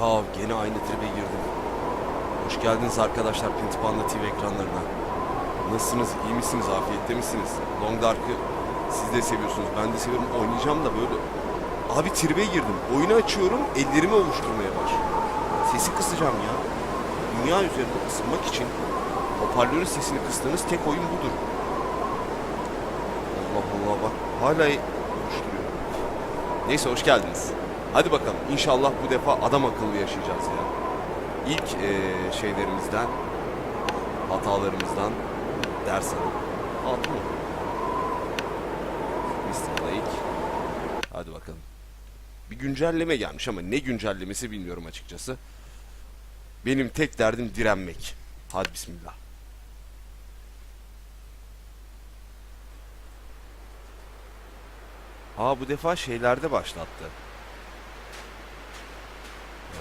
Ya gene aynı tribe girdim. Hoş geldiniz arkadaşlar Pintipanda TV ekranlarına. Nasılsınız? İyi misiniz? Afiyette misiniz? Long Dark'ı siz de seviyorsunuz. Ben de seviyorum. Oynayacağım da böyle. Abi tribe girdim. Oyunu açıyorum. Ellerimi ovuşturmaya başlıyorum. Sesi kısacağım ya. Dünya üzerinde ısınmak için hoparlörün sesini kıstığınız tek oyun budur. Allah Allah bak. Hala ovuşturuyor. Neyse hoş geldiniz. Hadi bakalım. İnşallah bu defa adam akıllı yaşayacağız ya. İlk eee, şeylerimizden, hatalarımızdan ders alalım. Altı mı? Lake. Hadi bakalım. Bir güncelleme gelmiş ama ne güncellemesi bilmiyorum açıkçası. Benim tek derdim direnmek. Hadi bismillah. Aa bu defa şeylerde başlattı.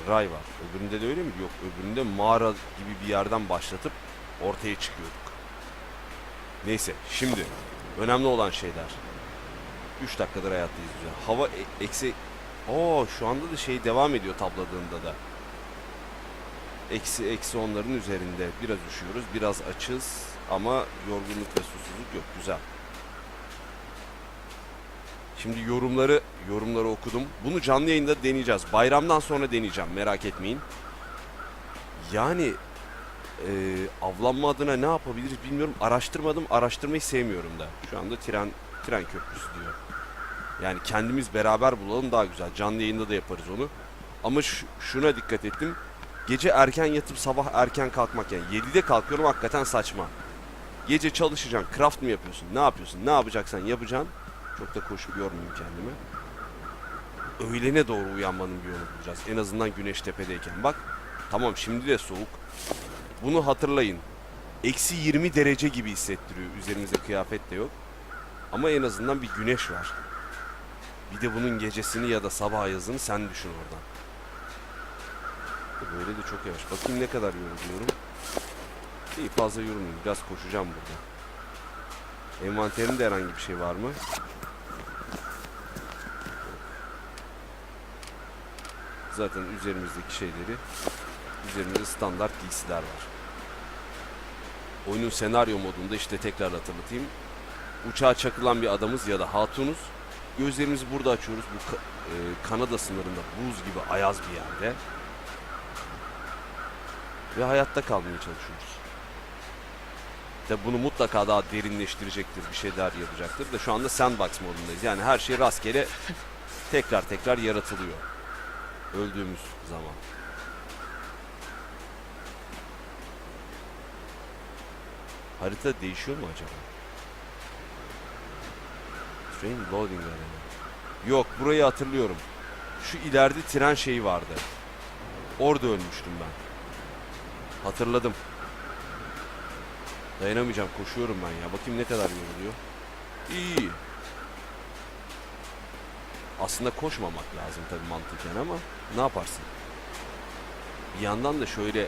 Ray var. Öbüründe de öyle mi? Yok. Öbüründe mağara gibi bir yerden başlatıp ortaya çıkıyorduk. Neyse. Şimdi önemli olan şeyler. 3 dakikadır hayattayız güzel. Hava e- eksi... Oo şu anda da şey devam ediyor tabladığında da. Eksi eksi onların üzerinde. Biraz üşüyoruz. Biraz açız. Ama yorgunluk ve susuzluk yok. Güzel. Şimdi yorumları yorumları okudum. Bunu canlı yayında deneyeceğiz. Bayramdan sonra deneyeceğim. Merak etmeyin. Yani e, avlanma adına ne yapabiliriz bilmiyorum. Araştırmadım. Araştırmayı sevmiyorum da. Şu anda tren tren köprüsü diyor. Yani kendimiz beraber bulalım daha güzel. Canlı yayında da yaparız onu. Ama şu- şuna dikkat ettim. Gece erken yatıp sabah erken kalkmak yani 7'de kalkıyorum hakikaten saçma. Gece çalışacaksın, craft mı yapıyorsun? Ne yapıyorsun? Ne yapacaksan yapacaksın. Çok da koşup yormayayım kendimi. Öğlene doğru uyanmanın bir yolunu bulacağız. En azından güneş tepedeyken. Bak tamam şimdi de soğuk. Bunu hatırlayın. Eksi 20 derece gibi hissettiriyor. Üzerimizde kıyafet de yok. Ama en azından bir güneş var. Bir de bunun gecesini ya da sabah yazını sen düşün oradan. Böyle de çok yavaş. Bakayım ne kadar yoruluyorum. İyi fazla yorulmayayım. Biraz koşacağım burada. Envanterimde herhangi bir şey var mı? Zaten üzerimizdeki şeyleri üzerimizde standart giysiler var. Oyunun senaryo modunda işte tekrar hatırlatayım. Uçağa çakılan bir adamız ya da hatunuz. Gözlerimizi burada açıyoruz. Bu e, Kanada sınırında buz gibi ayaz bir yerde. Ve hayatta kalmaya çalışıyoruz. De bunu mutlaka daha derinleştirecektir, bir şeyler yapacaktır da şu anda sandbox modundayız. Yani her şey rastgele tekrar tekrar yaratılıyor. Öldüğümüz zaman. Harita değişiyor mu acaba? Train loading arena. Yok burayı hatırlıyorum. Şu ileride tren şeyi vardı. Orada ölmüştüm ben. Hatırladım. Dayanamayacağım koşuyorum ben ya. Bakayım ne kadar yoruluyor. İyi. Aslında koşmamak lazım tabii mantıken ama ne yaparsın? Bir yandan da şöyle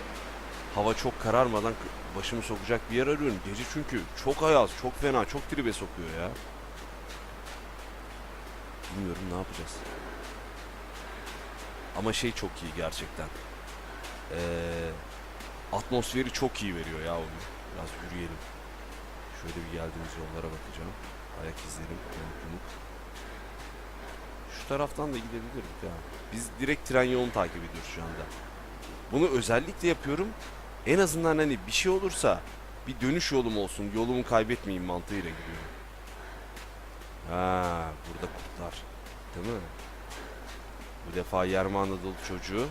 hava çok kararmadan başımı sokacak bir yer arıyorum. Gece çünkü çok ayaz, çok fena, çok tribe sokuyor ya. Bilmiyorum ne yapacağız. Ama şey çok iyi gerçekten. Ee, atmosferi çok iyi veriyor ya oyun. Biraz yürüyelim. Şöyle bir geldiğimiz yollara bakacağım. Ayak izlerim, yumuk. Taraftan da gidebiliriz ya. Biz direkt tren yolunu takip ediyoruz şu anda. Bunu özellikle yapıyorum. En azından hani bir şey olursa bir dönüş yolum olsun, yolumu kaybetmeyeyim mantığıyla gidiyorum. Ha, burada kurtlar. Değil mi? Bu defa Yermi Anadolu çocuğu.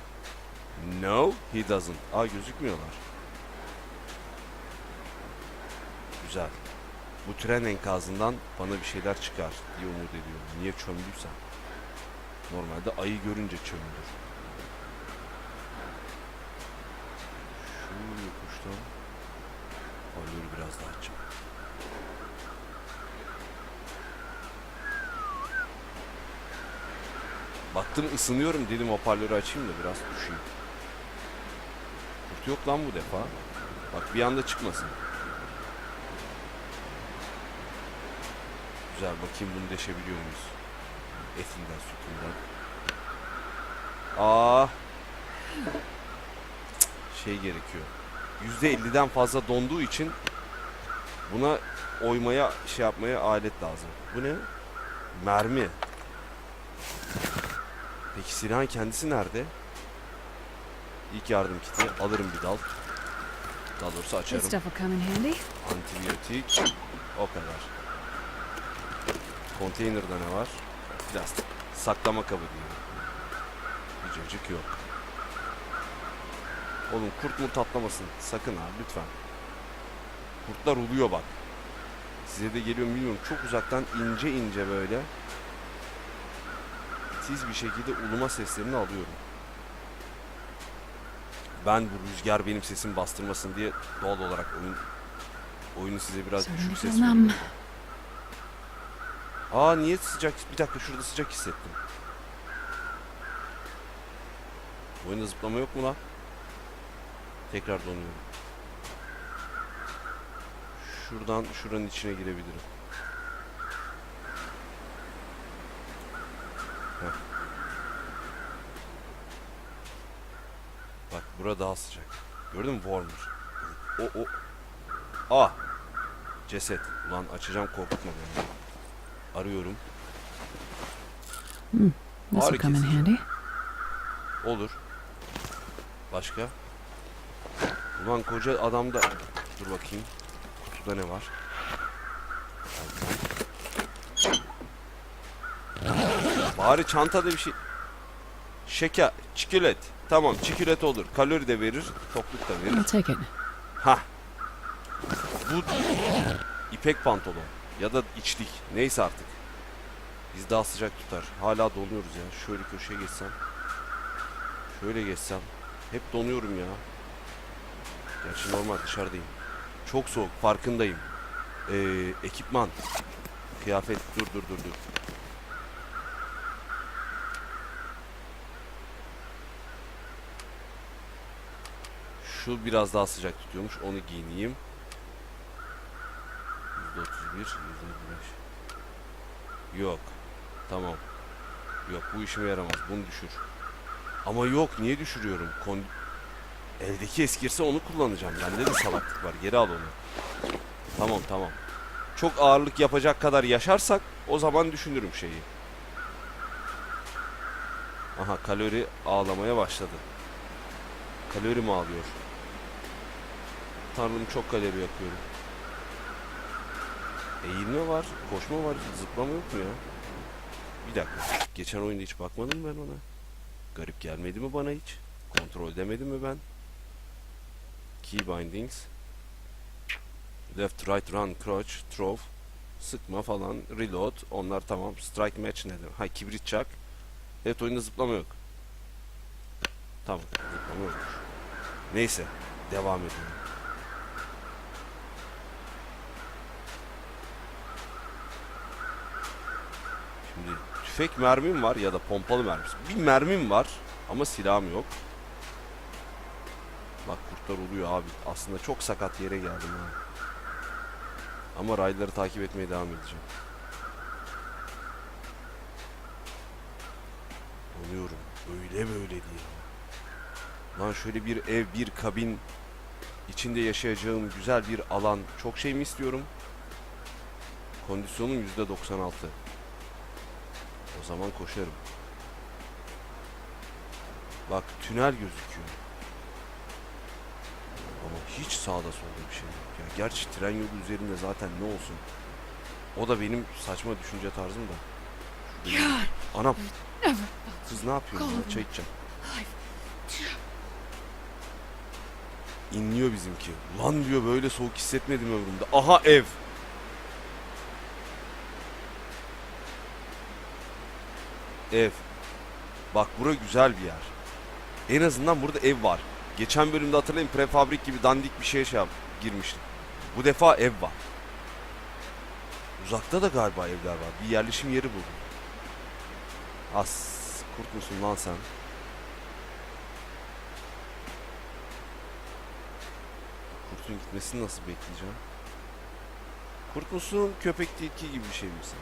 No, he doesn't. Aa gözükmüyorlar. Güzel. Bu tren enkazından bana bir şeyler çıkar diye umut ediyorum. Niye çömdüysem. Normalde ayı görünce çömülür. Şu yokuştan hoparlörü biraz daha açacağım. Baktım ısınıyorum dedim hoparlörü açayım da biraz düşeyim. Kurt yok lan bu defa. Bak bir anda çıkmasın. Güzel bakayım bunu deşebiliyor muyuz? Etinden sütünden. Aa şey gerekiyor. %50'den fazla donduğu için buna oymaya şey yapmaya alet lazım. Bu ne? Mermi. Peki silahın kendisi nerede? İlk yardım kiti. Alırım bir dal. Daha doğrusu açarım. Antibiyotik. O kadar. Konteynerda ne var? Plastik. Saklama kabı diyor. Bir yok. Oğlum kurt murt atlamasın. Sakın ha lütfen. Kurtlar uluyor bak. Size de geliyor mu bilmiyorum. Çok uzaktan ince ince böyle. Tiz bir şekilde uluma seslerini alıyorum. Ben bu rüzgar benim sesimi bastırmasın diye doğal olarak oyun oyunu size biraz düşük ses veriyorum. Aa niye sıcak? Bir dakika şurada sıcak hissettim. Bu Oyunda zıplama yok mu lan? Tekrar donuyorum. Şuradan şuranın içine girebilirim. Heh. Bak bura daha sıcak. Gördün mü? Warmer. O o. Aa. Ceset. Ulan açacağım korkutma beni. Arıyorum. This will Ağrı come in handy. Olur. Başka? Ulan koca adamda... Dur bakayım. Kutuda ne var? Bari çantada bir şey... Şeker, çikolat. Tamam, çikolat olur. Kalori de verir, tokluk da verir. Ha. Bu ipek pantolon ya da içlik neyse artık. Biz daha sıcak tutar. Hala donuyoruz ya. Şöyle köşeye geçsem. Şöyle geçsem. Hep donuyorum ya. Gerçi normal dışarıdayım. Çok soğuk farkındayım. Ee, ekipman. Kıyafet dur dur dur dur. Şu biraz daha sıcak tutuyormuş. Onu giyineyim. %31, %25. Yok. Tamam. Yok bu işime yaramaz. Bunu düşür. Ama yok niye düşürüyorum? Kon Eldeki eskirse onu kullanacağım. Bende de salaklık var. Geri al onu. Tamam tamam. Çok ağırlık yapacak kadar yaşarsak o zaman düşünürüm şeyi. Aha kalori ağlamaya başladı. Kalori mi ağlıyor? Tanrım çok kalori yakıyorum. Eğilme var, koşma var, zıplama yok mu ya? Bir dakika. Geçen oyunda hiç bakmadım ben ona. Garip gelmedi mi bana hiç? Kontrol edemedim mi ben? Key bindings. Left, right, run, crouch, throw. Sıkma falan, reload. Onlar tamam. Strike match nedir? Ha kibrit çak. Evet oyunda zıplama yok. Tamam. Zıplama yokmuş. Neyse. Devam edelim. Şimdi tüfek mermim var ya da pompalı mermisi. Bir mermim var ama silahım yok. Bak kurtlar oluyor abi. Aslında çok sakat yere geldim ha. Ama rayları takip etmeye devam edeceğim. Donuyorum. Öyle böyle değil. Lan şöyle bir ev, bir kabin, içinde yaşayacağım güzel bir alan. Çok şey mi istiyorum? Kondisyonum %96. O zaman koşarım. Bak tünel gözüküyor. Ama hiç sağda solda bir şey yok. Ya gerçi tren yolu üzerinde zaten ne olsun. O da benim saçma düşünce tarzım da. Bir- Anam. Kız ne yapıyorsun? ya? Çay içeceğim. İnliyor bizimki. Lan diyor böyle soğuk hissetmedim ömrümde. Aha ev. Ev. Bak bura güzel bir yer. En azından burada ev var. Geçen bölümde hatırlayın prefabrik gibi dandik bir şeye şey yap, girmiştim. Bu defa ev var. Uzakta da galiba evler var. Bir yerleşim yeri buldum. As kurt musun lan sen? Kurtun gitmesini nasıl bekleyeceğim? Kurt musun, köpek tilki gibi bir şey misin?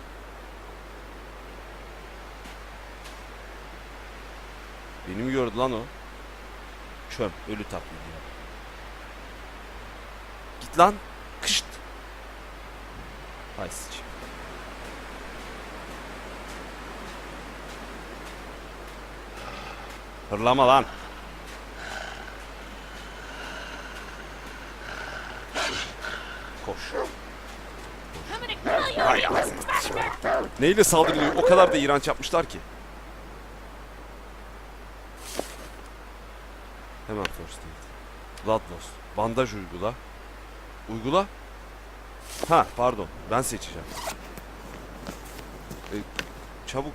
Beni mi gördü lan o? Çöm. Ölü taklidi ya. Git lan. Kışt. Hay sıçayım. Hırlama lan. Koş. Hay ağzını sıçayım. Neyle saldırılıyor? O kadar da iğrenç yapmışlar ki. Hemen first aid. Blood loss. Bandaj uygula. Uygula. Ha pardon. Ben seçeceğim. E, çabuk.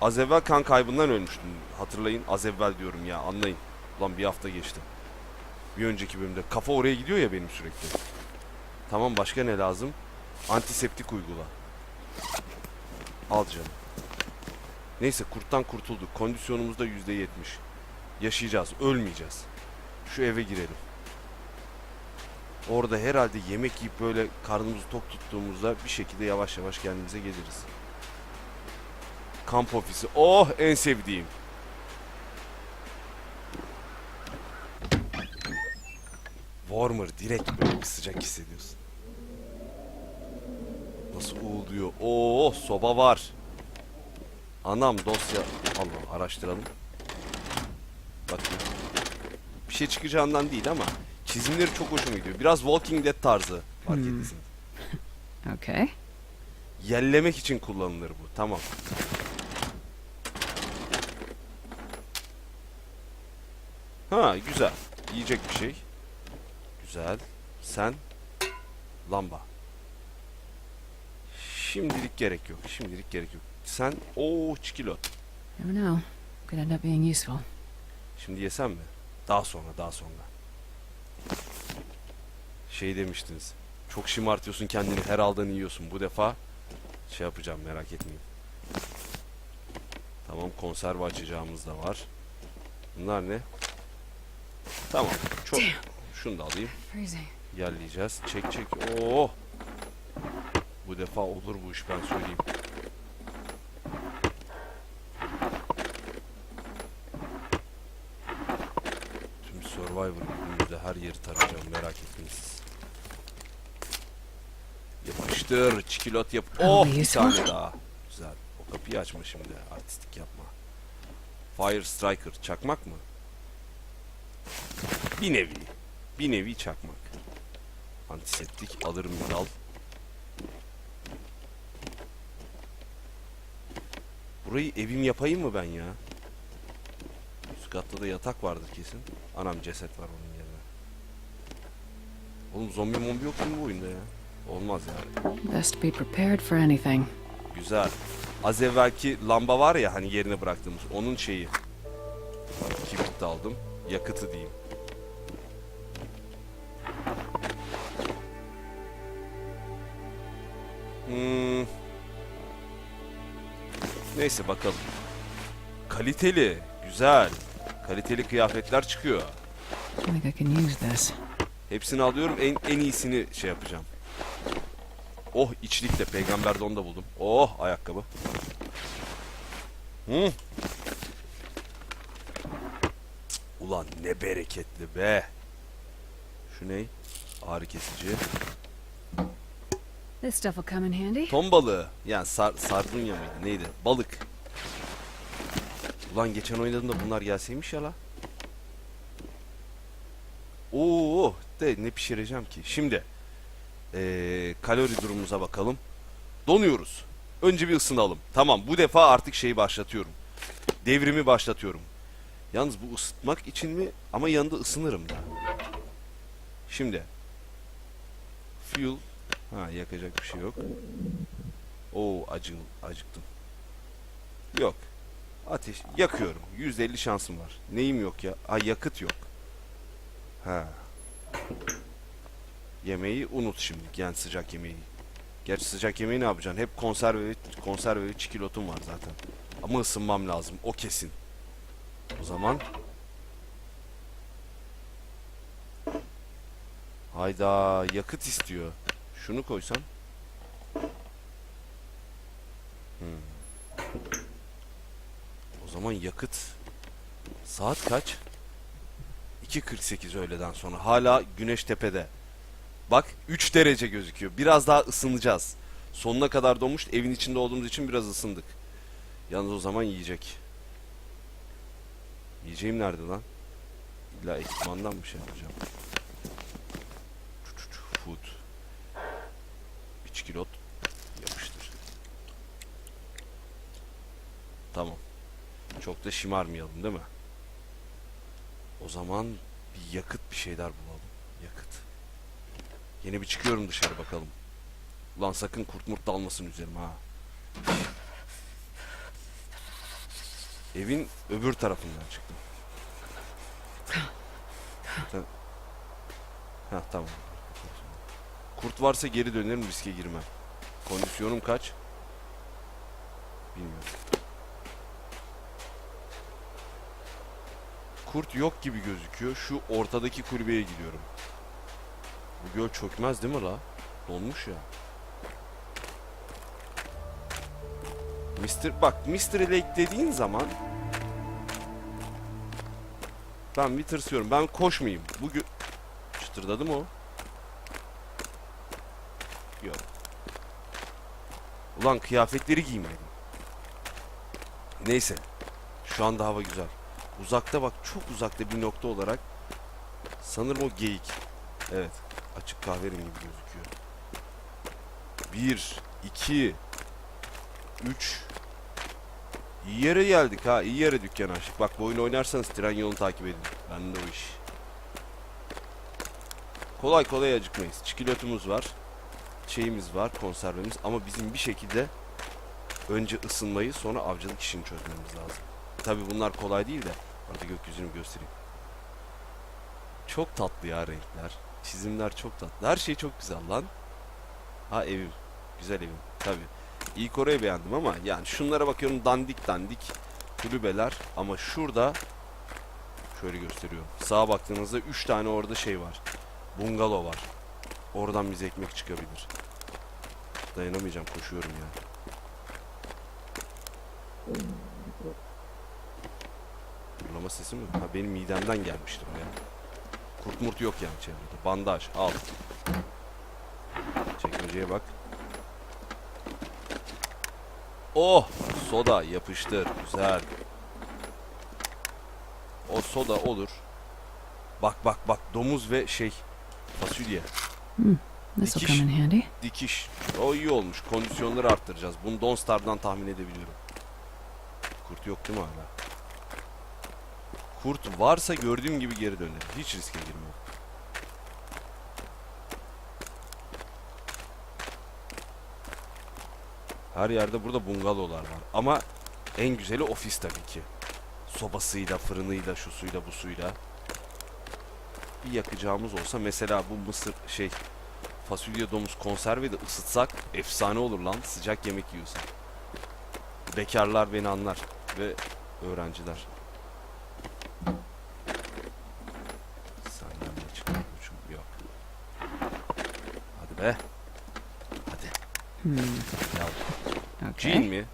Az evvel kan kaybından ölmüştüm. Hatırlayın. Az evvel diyorum ya. Anlayın. Ulan bir hafta geçti. Bir önceki bölümde. Kafa oraya gidiyor ya benim sürekli. Tamam başka ne lazım? Antiseptik uygula. Al canım. Neyse kurttan kurtulduk. Kondisyonumuzda yüzde yetmiş. Yaşayacağız. Ölmeyeceğiz. Şu eve girelim. Orada herhalde yemek yiyip böyle karnımızı tok tuttuğumuzda bir şekilde yavaş yavaş kendimize geliriz. Kamp ofisi. Oh en sevdiğim. Warmer direkt böyle bir sıcak hissediyorsun. Nasıl uğulduyor. Oo soba var. Anam dosya. Allah araştıralım. Bakın. Bir şey çıkacağından değil ama çizimleri çok hoşuma gidiyor. Biraz Walking Dead tarzı fark Hmm. etsin. Okay. Yellemek için kullanılır bu. Tamam. Ha güzel. Yiyecek bir şey. Güzel. Sen lamba. Şimdilik gerek yok. Şimdilik gerek yok. Sen o çikilot. Never know. Could end up being useful. Şimdi yesem mi? Daha sonra, daha sonra. Şey demiştiniz. Çok şımartıyorsun kendini, her aldığını yiyorsun. Bu defa şey yapacağım, merak etmeyin. Tamam, konserve açacağımız da var. Bunlar ne? Tamam, çok. Şunu da alayım. Yerleyeceğiz. Çek çek. Oo. Bu defa olur bu iş ben söyleyeyim. Tüm Survivor bölümümüzde her yeri tarayacağım merak etmeyin siz. Yapıştır. Çikilot yap. Oh bir tane daha. Güzel. O kapıyı açma şimdi. Artistik yapma. Fire Striker. Çakmak mı? Bir nevi. Bir nevi çakmak. Antiseptik alırım bir dal. Burayı evim yapayım mı ben ya? Üst katta da yatak vardır kesin. Anam ceset var onun yerine. Oğlum zombi mombi yok mu bu oyunda ya? Olmaz yani. Best be prepared for anything. Güzel. Az evvelki lamba var ya hani yerine bıraktığımız onun şeyi. Kibrit de aldım. Yakıtı diyeyim. Hmm. Neyse bakalım. Kaliteli, güzel. Kaliteli kıyafetler çıkıyor. I think I can use this. Hepsini alıyorum. En, en iyisini şey yapacağım. Oh içlik de peygamberde onu da buldum. Oh ayakkabı. Hı. Ulan ne bereketli be. Şu ne? Ağrı kesici. This stuff will come in handy. Ton balığı. Yani sar, sardunya mıydı? Neydi? Balık. Ulan geçen oynadığımda bunlar gelseymiş ya la. Oo, de ne pişireceğim ki? Şimdi ee, kalori durumumuza bakalım. Donuyoruz. Önce bir ısınalım. Tamam bu defa artık şeyi başlatıyorum. Devrimi başlatıyorum. Yalnız bu ısıtmak için mi? Ama yanında ısınırım da. Şimdi. Fuel. Ha yakacak bir şey yok. Oo acı, acıktım. Yok. Ateş yakıyorum. %50 şansım var. Neyim yok ya? Ha yakıt yok. Ha. Yemeği unut şimdi. Yani sıcak yemeği. Gerçi sıcak yemeği ne yapacaksın? Hep konserve ve konserve ve çikolatum var zaten. Ama ısınmam lazım. O kesin. O zaman Hayda yakıt istiyor. Şunu koysam. Hmm. O zaman yakıt. Saat kaç? 2.48 öğleden sonra. Hala güneş tepede. Bak 3 derece gözüküyor. Biraz daha ısınacağız. Sonuna kadar donmuş. Evin içinde olduğumuz için biraz ısındık. Yalnız o zaman yiyecek. Yiyeceğim nerede lan? İlla ekipmandan bir şey yapacağım. Food. İç kilot. Yapıştır. Tamam. Çok da şımarmayalım değil mi? O zaman bir yakıt bir şeyler bulalım. Yakıt. Yine bir çıkıyorum dışarı bakalım. Ulan sakın kurt murt dalmasın üzerime ha. Evin öbür tarafından çıktım. Ha tamam. Kurt varsa geri dönerim riske girmem. Kondisyonum kaç? Bilmiyorum. Kurt yok gibi gözüküyor. Şu ortadaki kulübeye gidiyorum. Bu göl çökmez değil mi la? Donmuş ya. Mr. Bak Mr. Lake dediğin zaman ben bir tırsıyorum. Ben koşmayayım. Bu gö- Çıtırdadı mı o? Yok. Ulan kıyafetleri giymedim. Neyse. Şu anda hava güzel. Uzakta bak çok uzakta bir nokta olarak sanırım o geyik. Evet. Açık kahverengi gibi gözüküyor. Bir, iki, üç. İyi yere geldik ha. iyi yere dükkan açtık. Bak bu oyunu oynarsanız tren yolunu takip edin. Ben de o iş. Kolay kolay acıkmayız. Çikolatumuz var. Şeyimiz var, konservemiz. Ama bizim bir şekilde önce ısınmayı sonra avcılık işini çözmemiz lazım. Tabi bunlar kolay değil de. Hadi gökyüzünü göstereyim. Çok tatlı ya renkler. Çizimler çok tatlı. Her şey çok güzel lan. Ha evim. Güzel evim. Tabi. İlk orayı beğendim ama yani şunlara bakıyorum dandik dandik kulübeler ama şurada şöyle gösteriyorum. Sağa baktığınızda 3 tane orada şey var. Bungalov var. Oradan bize ekmek çıkabilir. Dayanamayacağım koşuyorum ya. Fırlama sesi mi? Ha benim midemden gelmiştir o ya. Kurt murt yok yani çevrede. Bandaj al. Çekmeceye bak. Oh! Soda yapıştır. Güzel. O soda olur. Bak bak bak domuz ve şey fasulye. This'll Dikiş. come in handy. Dikiş. O iyi olmuş. Kondisyonları arttıracağız. Bunu Don Star'dan tahmin edebiliyorum. Kurt yok değil mi hala? Kurt varsa gördüğüm gibi geri dönerim. Hiç riske girmem. Her yerde burada bungalovlar var. Ama en güzeli ofis tabii ki. Sobasıyla, fırınıyla, şu suyla, bu suyla. Bir yakacağımız olsa mesela bu mısır şey fasulye domuz konserve de ısıtsak efsane olur lan sıcak yemek yiyorsun. Bekarlar beni anlar ve öğrenciler. Senden ne çıkar koçum? Yok. Hadi be. Hadi. Hmm. Ya Okay. Jean mi?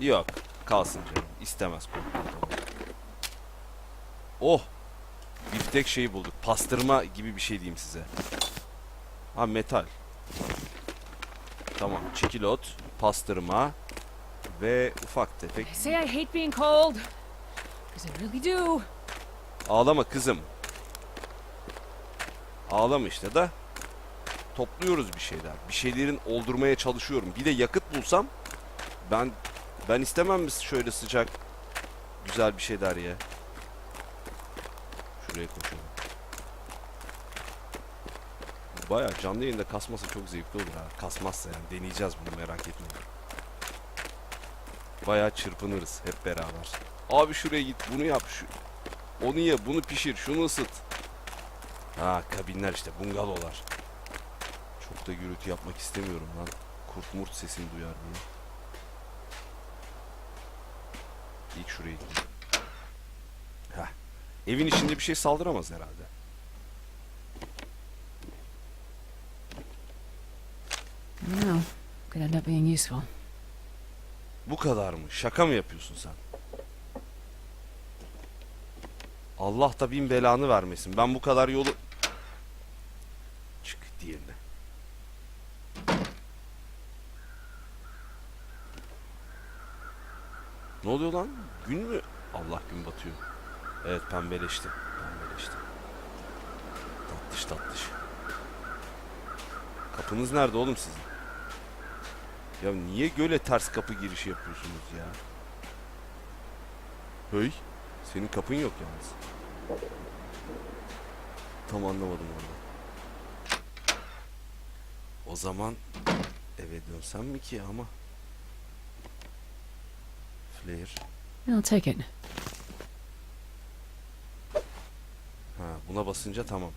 Yok. Kalsın canım. İstemez Oh! Biftek şeyi bulduk. Pastırma gibi bir şey diyeyim size. Ha metal. Tamam. Çikilot, pastırma ve ufak tefek. Say I hate being cold. Because I really do. Ağlama kızım. Ağlama işte da. Topluyoruz bir şeyler. Bir şeylerin oldurmaya çalışıyorum. Bir de yakıt bulsam ben ben istemem mi şöyle sıcak güzel bir şeyler ya. Şuraya koşalım. Baya canlı yayında kasmasa çok zevkli olur ha. Kasmazsa yani deneyeceğiz bunu merak etmeyin. Baya çırpınırız hep beraber. Abi şuraya git bunu yap şu onu ye, bunu pişir, şunu ısıt. Ha kabinler işte, bungalovlar. Çok da gürültü yapmak istemiyorum lan. Kurt murt sesini duyar diye. İlk şuraya gideyim. Heh. Evin içinde bir şey saldıramaz herhalde. Know. Could end up being useful. Bu kadar mı? Şaka mı yapıyorsun sen? Allah da bin belanı vermesin. Ben bu kadar yolu... oluyor lan? Gün mü? Allah gün batıyor. Evet pembeleşti. Pembeleşti. Tatlış tatlış. Kapınız nerede oğlum sizin? Ya niye göle ters kapı girişi yapıyorsunuz ya? Hey, senin kapın yok yalnız. Tam anlamadım onu. O zaman eve dönsem mi ki ama? Flare. I'll take it. Ha, buna basınca tamam.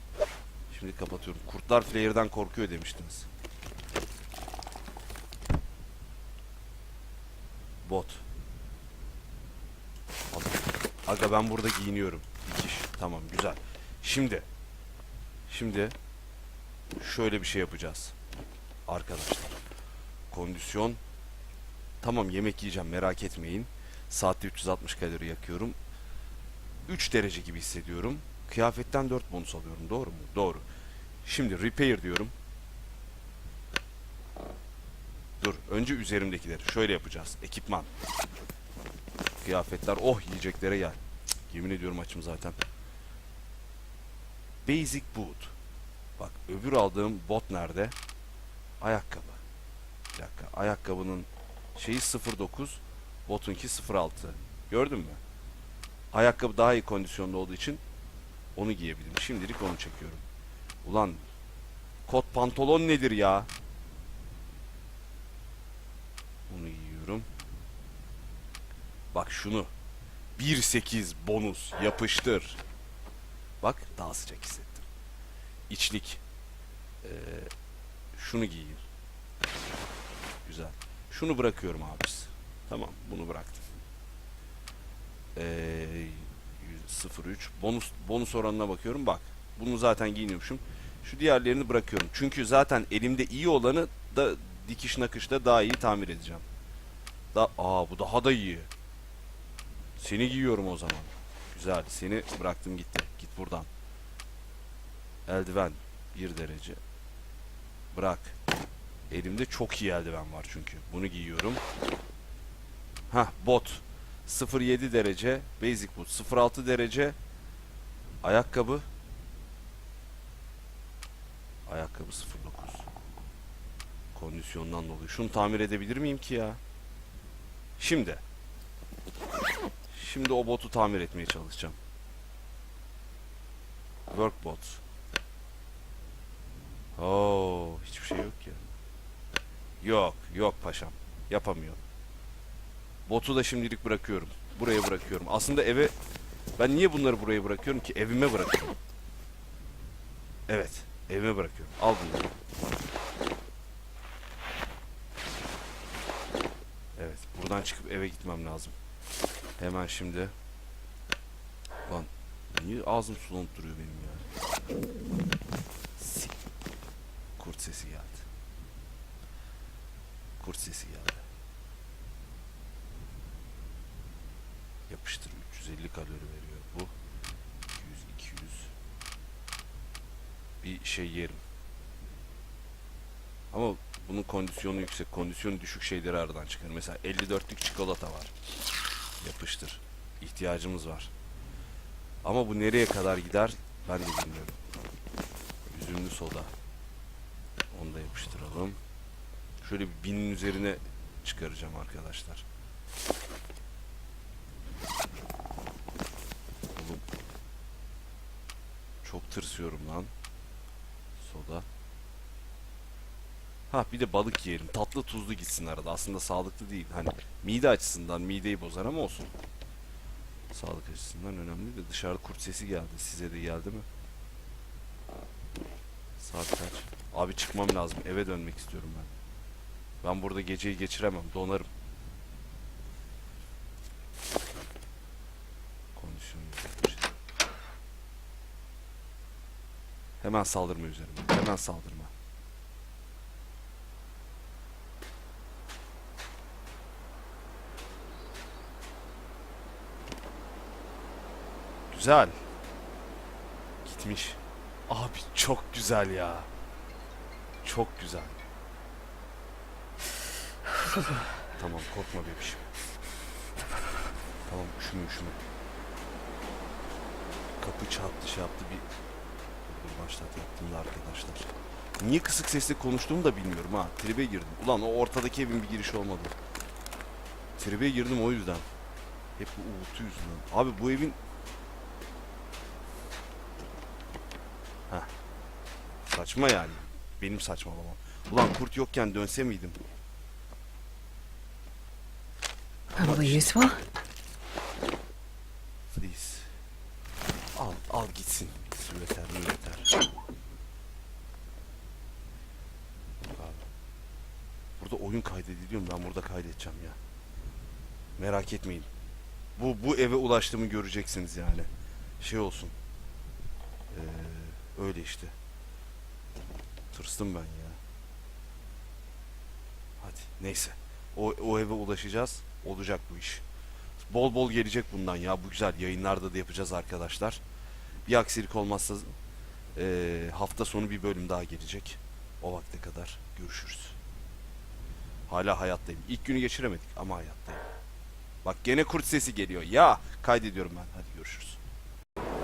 Şimdi kapatıyorum. Kurtlar Flare'dan korkuyor demiştiniz. Bot. Aga ben burada giyiniyorum. Dikiş. Tamam güzel. Şimdi. Şimdi. Şöyle bir şey yapacağız. Arkadaşlar. Kondisyon. Tamam yemek yiyeceğim merak etmeyin. Saatte 360 kalori yakıyorum. 3 derece gibi hissediyorum. Kıyafetten 4 bonus alıyorum. Doğru mu? Doğru. Şimdi repair diyorum. Dur. Önce üzerimdekileri. Şöyle yapacağız. Ekipman. Kıyafetler. Oh yiyeceklere gel. Cık, yemin ediyorum açım zaten. Basic boot. Bak öbür aldığım bot nerede? Ayakkabı. Bir dakika. Ayakkabının şeyi 09. Botunki 06. Gördün mü? Ayakkabı daha iyi kondisyonda olduğu için onu giyebilirim. Şimdilik onu çekiyorum. Ulan kot pantolon nedir ya? Bunu giyiyorum. Bak şunu. 1.8 bonus yapıştır. Bak daha sıcak hissettim. İçlik. Ee, şunu giyeyim. Güzel. Şunu bırakıyorum abisi. Tamam bunu bıraktım. Ee, 03 bonus bonus oranına bakıyorum bak. Bunu zaten giyiniyormuşum. Şu diğerlerini bırakıyorum. Çünkü zaten elimde iyi olanı da dikiş nakışta daha iyi tamir edeceğim. Da aa bu daha da iyi. Seni giyiyorum o zaman. Güzel. Seni bıraktım gitti. Git buradan. Eldiven 1 derece. Bırak. Elimde çok iyi eldiven var çünkü. Bunu giyiyorum. Ha bot. 07 derece basic boot. 06 derece. Ayakkabı? Ayakkabı 09 kondisyondan dolayı. Şunu tamir edebilir miyim ki ya? Şimdi. Şimdi o botu tamir etmeye çalışacağım. Workbot Oo, hiçbir şey yok ya. Yok yok paşam. Yapamıyor Botu da şimdilik bırakıyorum. Buraya bırakıyorum. Aslında eve ben niye bunları buraya bırakıyorum ki? Evime bırakıyorum. Evet, evime bırakıyorum. Al bunları. Evet, buradan çıkıp eve gitmem lazım. Hemen şimdi. Lan niye ağzım sulanıp duruyor benim ya? Sik. Kurt sesi geldi. Kurt sesi geldi. Yapıştır 350 kalori veriyor bu. 200 200 bir şey yerim. Ama bunun kondisyonu yüksek, kondisyonu düşük şeyleri aradan çıkar. Mesela 54'lük çikolata var. Yapıştır. İhtiyacımız var. Ama bu nereye kadar gider ben de bilmiyorum. Üzümlü soda. Onu da yapıştıralım. Şöyle binin üzerine çıkaracağım arkadaşlar. Oğlum. Çok tırsıyorum lan. Soda. Ha bir de balık yiyelim. Tatlı tuzlu gitsin arada. Aslında sağlıklı değil. Hani mide açısından mideyi bozar ama olsun. Sağlık açısından önemli de dışarıda kurt sesi geldi. Size de geldi mi? Saat kaç? Abi çıkmam lazım. Eve dönmek istiyorum ben. Ben burada geceyi geçiremem. Donarım. Kondisyon yüzde Hemen saldırma üzerime. Hemen saldırma. Güzel. bitmiş. Abi çok güzel ya. Çok güzel. tamam korkma bebişim. Tamam üşüme üşüme. Kapı çarptı şey yaptı bir... Başlat yaptığımda arkadaşlar. Niye kısık sesle konuştuğumu da bilmiyorum ha. Tribe girdim. Ulan o ortadaki evin bir girişi olmadı. Tribe girdim o yüzden. Hep bu uğultu yüzünden. Abi bu evin... Heh. Saçma yani. Benim saçmalamam. Ulan kurt yokken dönse miydim? Probably useful. Please. Al, al gitsin. Yeter. Bak abi. Burada oyun kaydediliyor mu? Ben burada kaydedeceğim ya. Merak etmeyin. Bu bu eve ulaştığımı göreceksiniz yani. Şey olsun. Ee, öyle işte. Tırstım ben ya. Hadi neyse. O, o eve ulaşacağız. Olacak bu iş. Bol bol gelecek bundan ya. Bu güzel yayınlarda da yapacağız arkadaşlar. Bir aksilik olmazsa eee, hafta sonu bir bölüm daha gelecek. O vakte kadar görüşürüz. Hala hayattayım. İlk günü geçiremedik ama hayattayım. Bak gene kurt sesi geliyor. Ya kaydediyorum ben. Hadi görüşürüz.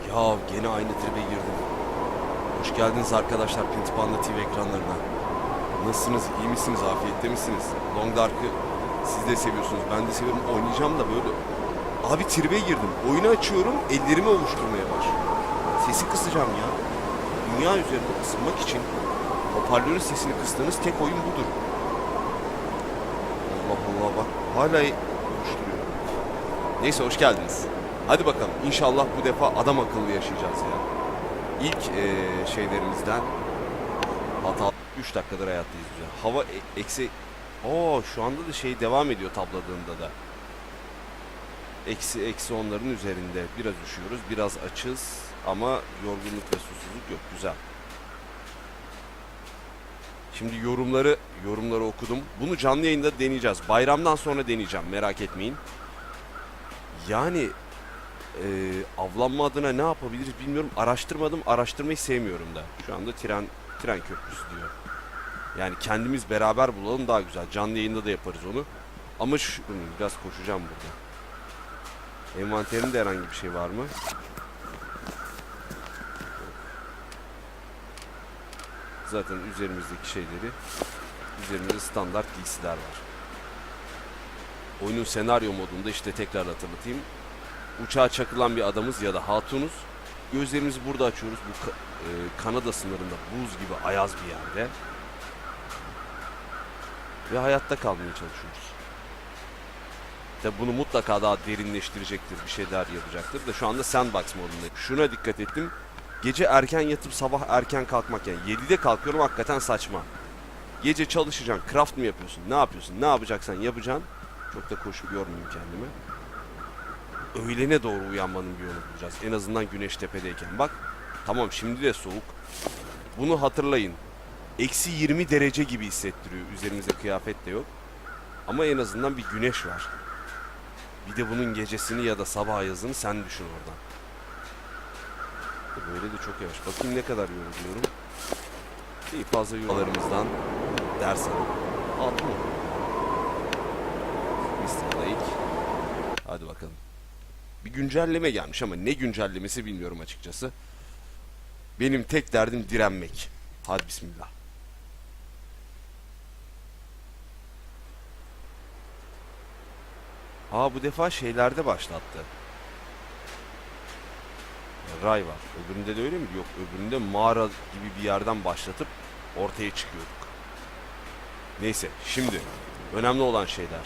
Ya gene aynı tribe girdim. Hoş geldiniz arkadaşlar Pintipanda TV ekranlarına. Nasılsınız? İyi misiniz? Afiyette misiniz? Long Dark'ı siz de seviyorsunuz. Ben de seviyorum. Oynayacağım da böyle. Abi tribe girdim. Oyunu açıyorum. Ellerimi ovuşturmaya başlıyorum. Sesi kısacağım ya. Dünya üzerinde ısınmak için hoparlörün sesini kıstığınız tek oyun budur. Allah Allah bak. Hala ovuşturuyor. Neyse hoş geldiniz. Hadi bakalım. İnşallah bu defa adam akıllı yaşayacağız ya. İlk eee, şeylerimizden hata 3 dakikadır hayattayız. Hava e- eksi Oo şu anda da şey devam ediyor tabladığında da. Eksi eksi onların üzerinde. Biraz üşüyoruz, biraz açız ama yorgunluk ve susuzluk yok. Güzel. Şimdi yorumları yorumları okudum. Bunu canlı yayında deneyeceğiz. Bayramdan sonra deneyeceğim. Merak etmeyin. Yani e, avlanma adına ne yapabiliriz bilmiyorum. Araştırmadım. Araştırmayı sevmiyorum da. Şu anda tren tren köprüsü diyor. Yani kendimiz beraber bulalım daha güzel. Canlı yayında da yaparız onu. Ama şu, biraz koşacağım burada. Envanterinde herhangi bir şey var mı? Zaten üzerimizdeki şeyleri üzerimizde standart giysiler var. Oyunun senaryo modunda işte tekrar hatırlatayım. Uçağa çakılan bir adamız ya da hatunuz. Gözlerimizi burada açıyoruz. Bu e, Kanada sınırında buz gibi ayaz bir yerde. Ve hayatta kalmaya çalışıyoruz. Tabi bunu mutlaka daha derinleştirecektir, bir şeyler yapacaktır da şu anda sandbox modunda. Şuna dikkat ettim. Gece erken yatıp sabah erken kalkmak yani 7'de kalkıyorum hakikaten saçma. Gece çalışacaksın, craft mı yapıyorsun, ne yapıyorsun, ne yapacaksan yapacaksın. Çok da koşup yormayayım kendimi. Öğlene doğru uyanmanın bir yolu bulacağız. En azından güneş tepedeyken. Bak tamam şimdi de soğuk. Bunu hatırlayın. Eksi 20 derece gibi hissettiriyor. Üzerimizde kıyafet de yok. Ama en azından bir güneş var. Bir de bunun gecesini ya da sabah yazını sen düşün oradan. Böyle de çok yavaş. Bakayım ne kadar yoruluyorum. İyi fazla yorullarımızdan ders alalım. Altı mı? Mr. Lake. Hadi bakalım. Bir güncelleme gelmiş ama ne güncellemesi bilmiyorum açıkçası. Benim tek derdim direnmek. Hadi bismillah. Aa bu defa şeylerde başlattı. Ray var. Öbüründe de öyle mi? Yok öbüründe mağara gibi bir yerden başlatıp ortaya çıkıyorduk. Neyse şimdi önemli olan şeyler.